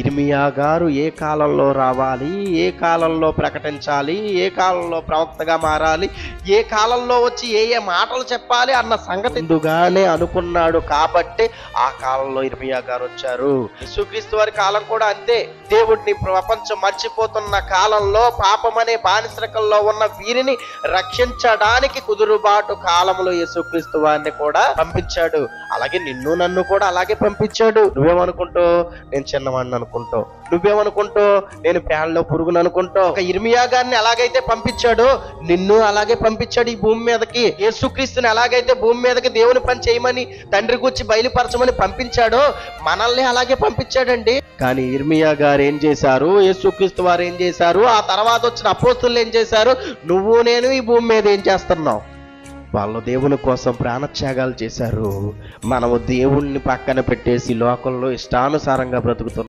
ఇర్మియా గారు ఏ కాలంలో రావాలి? ఏ కాలంలో ప్రకటించాలి? ఏ కాలంలో ప్రవక్తగా మారాలి? ఏ కాలంలో వచ్చి ఏ ఏ మాటలు చెప్పాలి అన్న సంగతి ముందుగానే అనుకున్నాడు కాబట్టి ఆ కాలంలో ఇర్మియా గారు వచ్చారు. యేసుక్రీస్తు వారి కాలం కూడా అంతే. దేవుడిని ప్రపంచం మర్చిపోతున్న కాలంలో పాపం అనే బానిసరకంలో ఉన్న వీరిని రక్షించడానికి కుదురుబాటు కాలంలో యేసుక్రీస్తు వారిని కూడా పంపించాడు. అలాగే నిన్ను నన్ను కూడా అలాగే పంపించాడు. నువ్వేమనుకుంటావు? నేను చిన్నవాడిని అనుకుంటావు. నువ్వేమనుకుంటావు? నేను ప్యాన్లో పురుగును అనుకుంటావు. ఒక ఇర్మియా గారిని ఎలాగైతే పంపించాడో నిన్ను అలాగే పంపించాడు ఈ భూమి మీదకి. యేసుక్రీస్తుని ఎలాగైతే భూమి మీదకి దేవుని పని చేయమని తండ్రి కూర్చి బయలుపరచమని పంపించాడో మనల్ని అలాగే పంపించాడండి. కానీ ఇర్మియా గారు ఏం చేశారు? యేసుక్రీస్తు వారు ఏం చేశారు? ఆ తర్వాత వచ్చిన అపోస్తులు ఏం చేశారు? నువ్వు నేను ఈ భూమి మీద ఏం చేస్తున్నావు? వాళ్ళు దేవుని కోసం ప్రాణత్యాగాలు చేశారు. మనము దేవుణ్ణి పక్కన పెట్టేసి లోకంలో ఇష్టానుసారంగా బ్రతుకుతున్నాం.